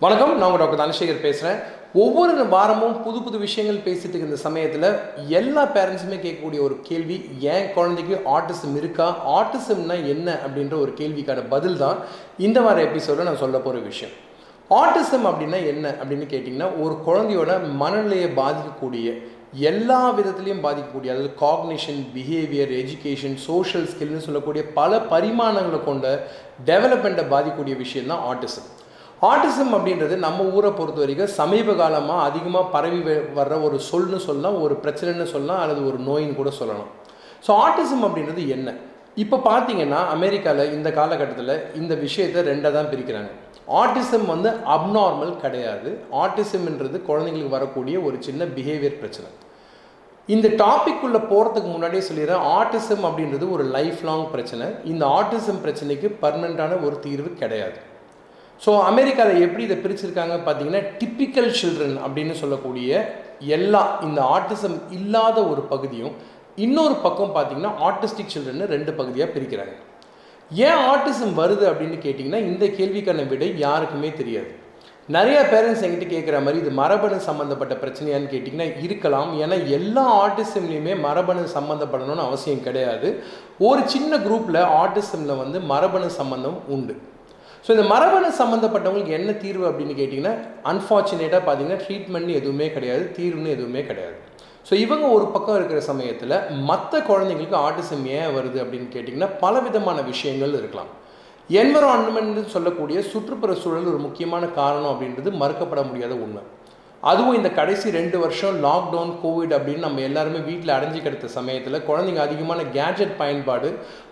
வணக்கம் நான் உங்கள் டாக்டர் தனசேகர் பேசுகிறேன் ஒவ்வொரு வாரமும் புது புது விஷயங்கள் பேசிட்டு இருக்க இந்த சமயத்தில் எல்லா பேரண்ட்ஸுமே கேட்கக்கூடிய ஒரு கேள்வி என் குழந்தைக்கு ஆட்டிசம் இருக்கா? ஆட்டிசம்னா என்ன? அப்படின்ற ஒரு கேள்விக்கான பதில் தான் இந்த வார எபிசோடில் நான் சொல்ல போகிற விஷயம். ஆட்டிசம் அப்படின்னா என்ன அப்படின்னு கேட்டிங்கன்னா ஒரு குழந்தையோட மனநிலையை பாதிக்கக்கூடிய எல்லா விதத்துலையும் பாதிக்கக்கூடிய அதாவது காக்னிஷன் பிஹேவியர் எஜுகேஷன் சோஷியல் ஸ்கில்னு சொல்லக்கூடிய பல பரிமாணங்களை கொண்ட டெவலப்மெண்ட்டை பாதிக்கக்கூடிய விஷயம் தான் ஆட்டிசம். ஆட்டிசம் அப்படின்றது நம்ம ஊரை பொறுத்த வரைக்கும் சமீப காலமாக அதிகமாக பரவி வர்ற ஒரு சொல்னு சொல்லலாம் ஒரு பிரச்சனைன்னு சொல்லலாம் அல்லது ஒரு நோயின்னு கூட சொல்லலாம். ஸோ ஆட்டிசம் அப்படின்றது என்ன? இப்போ பார்த்தீங்கன்னா அமெரிக்காவில் இந்த காலகட்டத்தில் இந்த விஷயத்தை ரெண்டாக தான் பிரிக்கிறாங்க. ஆட்டிசம் வந்து அப்நார்மல் கிடையாது. ஆட்டிசம்ன்றது குழந்தைங்களுக்கு வரக்கூடிய ஒரு சின்ன பிஹேவியர் பிரச்சனை. இந்த டாப்பிக்குள்ளே போகிறதுக்கு முன்னாடியே சொல்லிடுறேன் ஆட்டிசம் அப்படின்றது ஒரு லைஃப் லாங் பிரச்சனை. இந்த ஆட்டிசம் பிரச்சனைக்கு பர்மனெண்ட்டான ஒரு தீர்வு கிடையாது. ஸோ அமெரிக்காவில் எப்படி இதை பிரிச்சிருக்காங்க பார்த்தீங்கன்னா டிப்பிக்கல் சில்ட்ரன் அப்படின்னு சொல்லக்கூடிய எல்லா இந்த ஆர்டிசம் இல்லாத ஒரு பகுதியும் இன்னொரு பக்கம் பார்த்தீங்கன்னா ஆர்டிஸ்டிக் சில்ட்ரன் ரெண்டு பகுதியாக பிரிக்கிறாங்க. ஏன் ஆர்டிசம் வருது அப்படின்னு கேட்டிங்கன்னா இந்த கேள்விக்கான விடை யாருக்குமே தெரியாது. நிறைய பேரண்ட்ஸ் என்கிட்ட கேட்குற மாதிரி இது மரபணு சம்மந்தப்பட்ட பிரச்சனையான்னு கேட்டிங்கன்னா இருக்கலாம். ஏன்னா எல்லா ஆர்டிசம்லேயுமே மரபணு சம்மந்தப்படணும்னு அவசியம் கிடையாது. ஒரு சின்ன குரூப்பில் ஆர்டிசமில் வந்து மரபணு சம்மந்தம் உண்டு. ஸோ இந்த மரபணு சம்மந்தப்பட்டவங்களுக்கு என்ன தீர்வு அப்படின்னு கேட்டிங்கன்னா அன்ஃபார்ச்சுனேட்டாக பார்த்தீங்கன்னா ட்ரீட்மெண்ட் எதுவுமே கிடையாது தீர்வுன்னு எதுவுமே கிடையாது. ஸோ இவங்க ஒரு பக்கம் இருக்கிற சமயத்தில் மற்ற குழந்தைங்களுக்கு ஆட்டிசம் ஏன் வருது அப்படின்னு கேட்டிங்கன்னா பல விதமான விஷயங்கள் இருக்கலாம். என்வரான்மெண்ட் சொல்லக்கூடிய சுற்றுப்புற சூழல் ஒரு முக்கியமான காரணம் அப்படின்றது மறுக்கப்பட முடியாத உண்மை. அதுவும் இந்த கடைசி ரெண்டு வருஷம் லாக்டவுன் கோவிட் அப்படின்னு நம்ம எல்லாருமே வீட்டில் அடைஞ்சு கிடத்த சமயத்தில் குழந்தைங்க அதிகமான கேஜெட் பயன்பாடு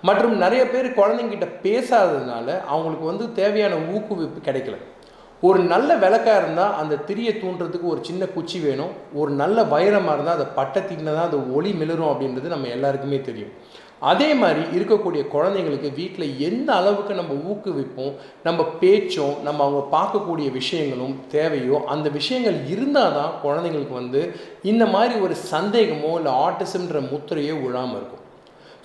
மற்றும் நிறைய பேர் குழந்தைங்கிட்ட பேசாததுனால அவங்களுக்கு வந்து தேவையான ஊக்குவிப்பு கிடைக்கல. ஒரு நல்ல விளக்காக இருந்தால் அந்த திரியை தூண்டுறதுக்கு ஒரு சின்ன குச்சி வேணும். ஒரு நல்ல வைரமாக இருந்தால் அதை பட்டத்தின்னா தான் அது ஒளி மிளரும் அப்படின்றது நம்ம எல்லாருக்குமே தெரியும். அதே மாதிரி இருக்கக்கூடிய குழந்தைங்களுக்கு வீட்டில் எந்த அளவுக்கு நம்ம ஊக்குவிப்போம் நம்ம பேச்சும் நம்ம அவங்க பார்க்கக்கூடிய விஷயங்களும் தேவையோ அந்த விஷயங்கள் இருந்தால் தான் குழந்தைங்களுக்கு வந்து இந்த மாதிரி ஒரு சந்தேகமோ இல்லை ஆட்டிசம்ன்ற முத்திரையோ விழாமல் இருக்கும்.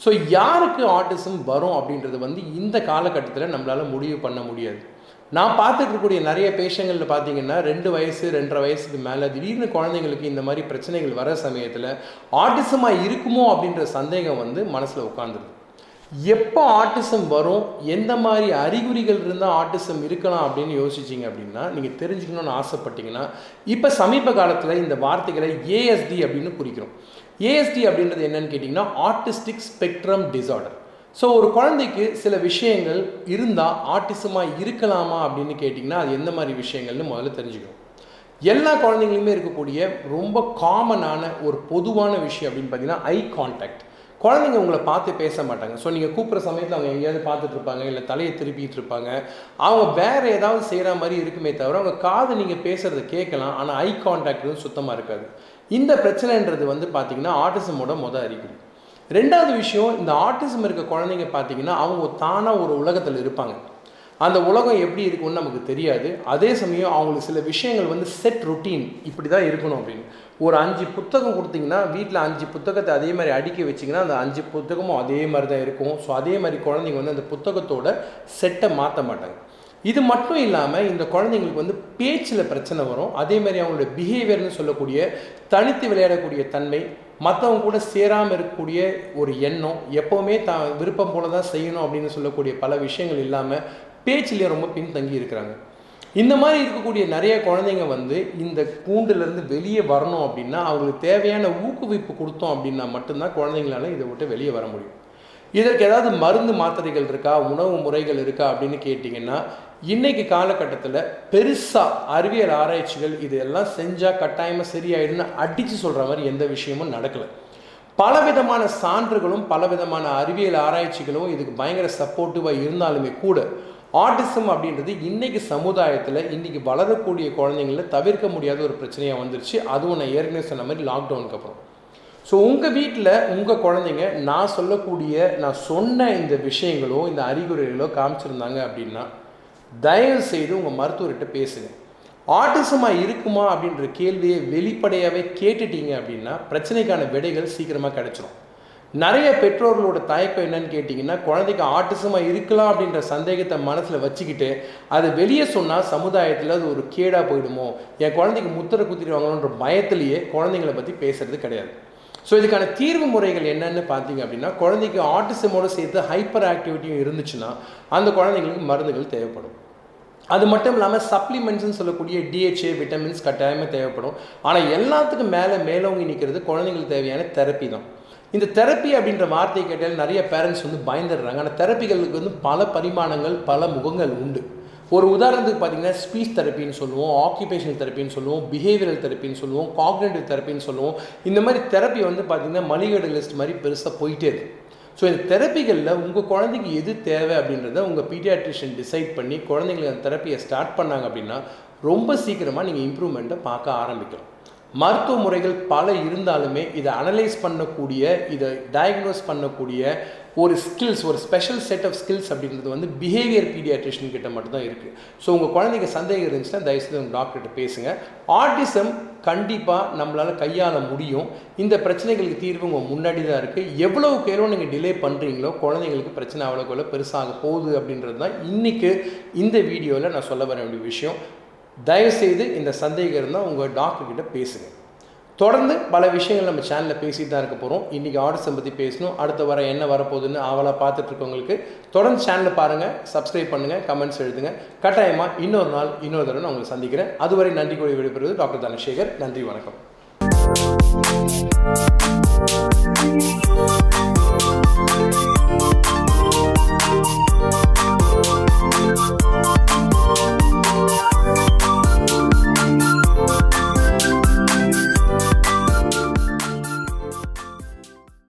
ஸோ யாருக்கு ஆட்டிசம் வரும் அப்படின்றது வந்து இந்த காலகட்டத்தில் நம்மளால் முடிவு பண்ண முடியாது. நான் பார்த்துட்டு இருக்கக்கூடிய நிறைய பேஷங்களில் பார்த்தீங்கன்னா ரெண்டு வயசு ரெண்டரை வயசுக்கு மேலே திடீர்னு குழந்தைங்களுக்கு இந்த மாதிரி பிரச்சனைகள் வர சமயத்தில் ஆட்டிசமாக இருக்குமோ அப்படின்ற சந்தேகம் வந்து மனசில் உட்காந்துருது எப்போ ஆட்டிசம் வரும்? எந்த மாதிரி அறிகுறிகள் இருந்தால் ஆட்டிசம் இருக்கலாம் அப்படின்னு யோசிச்சிங்க அப்படின்னா நீங்கள் தெரிஞ்சுக்கணும்னு ஆசைப்பட்டீங்கன்னா இப்போ சமீப காலத்தில் இந்த வார்த்தைகளை ஏஎஸ்டி அப்படின்னு குறிக்கிறோம். ஏஎஸ்டி அப்படின்றது என்னன்னு கேட்டிங்கன்னா ஆர்டிஸ்டிக் ஸ்பெக்ட்ரம் டிசார்டர் ஸோ ஒரு குழந்தைக்கு சில விஷயங்கள் இருந்தால் ஆர்டிசமாக இருக்கலாமா அப்படின்னு கேட்டிங்கன்னா அது எந்த மாதிரி விஷயங்கள்னு முதல்ல தெரிஞ்சுக்கணும். எல்லா குழந்தைங்களுமே இருக்கக்கூடிய ரொம்ப காமனான ஒரு பொதுவான விஷயம் அப்படின்னு பார்த்தீங்கன்னா ஐ கான்டாக்ட் குழந்தைங்க உங்களை பார்த்து பேச மாட்டாங்க. ஸோ நீங்கள் கூப்பிட்ற சமயத்தில் அவங்க எங்கேயாவது பார்த்துட்டு இருப்பாங்க இல்லை தலையை திருப்பிட்டு இருப்பாங்க. அவங்க வேறு ஏதாவது செய்கிற மாதிரி இருக்குமே தவிர அவங்க காது நீங்கள் பேசுகிறத கேட்கலாம். ஆனால் ஐ கான்டாக்ட் வந்து சுத்தமாக இருக்காது. இந்த பிரச்சனைன்றது வந்து பார்த்தீங்கன்னா ஆட்டிசமோட மொதல் அறிகுறி. ரெண்டாவது விஷயம் இந்த ஆட்டிசம் இருக்க குழந்தைங்க பார்த்தீங்கன்னா அவங்க தானாக ஒரு உலகத்தில் இருப்பாங்க. அந்த உலகம் எப்படி இருக்கும்னு நமக்கு தெரியாது. அதே சமயம் அவங்களுக்கு சில விஷயங்கள் வந்து செட் ருட்டீன் இப்படி தான் இருக்கணும் அப்படின்னு. ஒரு அஞ்சு புத்தகம் கொடுத்தீங்கன்னா வீட்டில் அஞ்சு புத்தகத்தை அதே மாதிரி அடுக்கி வச்சிங்கன்னா அந்த அஞ்சு புத்தகமும் அதே மாதிரி தான் இருக்கும். ஸோ அதே மாதிரி குழந்தைங்க வந்து அந்த புத்தகத்தோட செட்டை மாற்ற மாட்டாங்க. இது மட்டும் இல்லாமல் இந்த குழந்தைங்களுக்கு வந்து பேச்சில் பிரச்சனை வரும். அதே மாதிரி அவங்களோட பிஹேவியர்னு சொல்லக்கூடிய தனித்து விளையாடக்கூடிய தன்மை மற்றவங்க கூட சேராமல் இருக்கக்கூடிய ஒரு எண்ணம் எப்போவுமே தான் விருப்பம் போல தான் செய்யணும் அப்படின்னு சொல்லக்கூடிய பல விஷயங்கள் இல்லாமல் பேச்சிலேயே ரொம்ப பின்தங்கி இருக்கிறாங்க. இந்த மாதிரி இருக்கக்கூடிய நிறைய குழந்தைங்க வந்து இந்த கூண்டுலேருந்து வெளியே வரணும் அப்படின்னா அவங்களுக்கு தேவையான ஊக்குவிப்பு கொடுத்தோம் அப்படின்னா மட்டும்தான் குழந்தைங்களால இதை விட்டு வெளியே வர முடியும். இதற்கு ஏதாவது மருந்து மாத்திரைகள் இருக்கா? உணவு முறைகள் இருக்கா? அப்படின்னு கேட்டிங்கன்னா இன்னைக்கு காலகட்டத்தில் பெருசாக அறிவியல் ஆராய்ச்சிகள் இதெல்லாம் செஞ்சால் கட்டாயமாக சரியாயிடும்னு அடித்து சொல்கிற மாதிரி எந்த விஷயமும் நடக்கலை. பலவிதமான சான்றுகளும் பலவிதமான அறிவியல் ஆராய்ச்சிகளும் இதுக்கு பயங்கர சப்போர்ட்டிவாக இருந்தாலுமே கூட ஆர்டிசம் அப்படின்றது இன்னைக்கு சமுதாயத்தில் இன்னைக்கு வளரக்கூடிய குழந்தைங்கள தவிர்க்க முடியாத ஒரு பிரச்சனையாக வந்துருச்சு. அதுவும் நான் ஏற்கனவே சொன்ன மாதிரி லாக்டவுனுக்கு அப்புறம். ஸோ உங்கள் வீட்டில் உங்கள் குழந்தைங்க நான் சொல்லக்கூடிய நான் சொன்ன இந்த விஷயங்களோ இந்த அறிகுறிகளோ காமிச்சிருந்தாங்க அப்படின்னா தயவு செய்து உங்கள் மருத்துவர்கிட்ட பேசுங்க. ஆட்டிசமாக இருக்குமா அப்படின்ற கேள்வியை வெளிப்படையாகவே கேட்டுட்டீங்க அப்படின்னா பிரச்சனைக்கான விடைகள் சீக்கிரமாக கிடைச்சிரும். நிறைய பெற்றோர்களோட தயக்கம் என்னன்னு கேட்டிங்கன்னா குழந்தைக்கு ஆட்டிசமாக இருக்கலாம் அப்படின்ற சந்தேகத்தை மனசில் வச்சுக்கிட்டு அது வெளியே சொன்னால் சமுதாயத்தில் அது ஒரு கேடாக போயிடுமோ? என் குழந்தைக்கு முத்திரை குத்திடுவாங்கன்ற பயத்திலேயே குழந்தைங்களை பற்றி பேசுறது கிடையாது. ஸோ இதுக்கான தீர்வு முறைகள் என்னென்னு பார்த்தீங்க அப்படின்னா குழந்தைக்கு ஆட்டிசமோடு சேர்த்து ஹைப்பர் ஆக்டிவிட்டியும் இருந்துச்சுன்னா அந்த குழந்தைங்களுக்கு மருந்துகள் தேவைப்படும். அது மட்டும் இல்லாமல் சப்ளிமெண்ட்ஸ்னு சொல்லக்கூடிய டிஹெச்ஏ விட்டமின்ஸ் கட்டாயமாக தேவைப்படும். ஆனால் எல்லாத்துக்கும் மேலே மேலோங்கி நிற்கிறது குழந்தைங்களுக்கு தேவையான தெரப்பி தான். இந்த தெரப்பி அப்படின்ற வார்த்தையை கேட்டால் நிறைய பேரண்ட்ஸ் வந்து பயந்துடுறாங்க. ஆனால் தெரப்பிகளுக்கு வந்து பல பரிமாணங்கள் பல முகங்கள் உண்டு. ஒரு உதாரணத்துக்கு பார்த்தீங்கன்னா ஸ்பீச் தெரப்பின்னு சொல்லுவோம் ஆக்குபேஷனல் தெரப்பின்னு சொல்லுவோம் பிஹேவியரல் தெரப்பின்னு சொல்லுவோம் காக்னேட்டிவ் தெரப்பின்னு சொல்லுவோம். இந்த மாதிரி தெரப்பி வந்து பார்த்திங்கன்னா மளிகை லிஸ்ட் மாதிரி பெருசாக போயிட்டே இருக்குது ஸோ இந்த தெரப்பிகளில் உங்கள் குழந்தைக்கு எது தேவை அப்படின்றத உங்கள் பீடியாட்ரிஷியன் டிசைட் பண்ணி குழந்தைங்களுக்கு அந்த தெரப்பியை ஸ்டார்ட் பண்ணாங்க அப்படின்னா ரொம்ப சீக்கிரமாக நீங்கள் இம்ப்ரூவ்மெண்ட்டை பார்க்க ஆரம்பிக்கலாம். மருத்துவ முறைகள் பல இருந்தாலுமே இதை அனலைஸ் பண்ணக்கூடிய இதை டயக்னோஸ் பண்ணக்கூடிய ஒரு ஸ்கில்ஸ் ஒரு ஸ்பெஷல் செட் ஆஃப் ஸ்கில்ஸ் அப்படின்றது வந்து பிஹேவியர் பீடியாட்ரிஷன் கிட்ட மட்டும்தான் இருக்குது ஸோ உங்கள் குழந்தைங்க சந்தேகம் இருந்துச்சுன்னா தயவுசெய்து உங்கள் டாக்டர்கிட்ட பேசுங்க. ஆர்டிசம் கண்டிப்பாக நம்மளால் கையாள முடியும். இந்த பிரச்சனைகளுக்கு தீர்வு உங்கள் முன்னாடி தான் இருக்குது எவ்வளோ எவ்வளோ நீங்கள் டிலே பண்ணுறீங்களோ குழந்தைங்களுக்கு பிரச்சனை அவ்வளோக்கு எவ்வளோ பெருசாக போகுது அப்படின்றது தான் இன்றைக்கி இந்த வீடியோவில் நான் சொல்ல வர வேண்டிய விஷயம். தயவுசெய்து இந்த சந்தேகம் இருந்தால் உங்கள் டாக்டர்கிட்ட பேசுங்க. தொடர்ந்து பல விஷயங்கள் நம்ம சேனலில் பேசிட்டு தான் இருக்க போகிறோம் இன்றைக்கி ஆர்டர்ஸை பற்றி பேசணும். அடுத்த வர என்ன வரப்போகுதுன்னு ஆவலாக பார்த்துட்ருக்கவங்களுக்கு தொடர்ந்து சேனலை பாருங்கள் சப்ஸ்கிரைப் பண்ணுங்கள் கமெண்ட்ஸ் எழுதுங்க. கட்டாயமாக இன்னொரு நாள் இன்னொரு தடவை நான் உங்களை சந்திக்கிறேன். அதுவரை நன்றி கூறி விடைபெறுவது டாக்டர் தனசேகர். நன்றி வணக்கம்.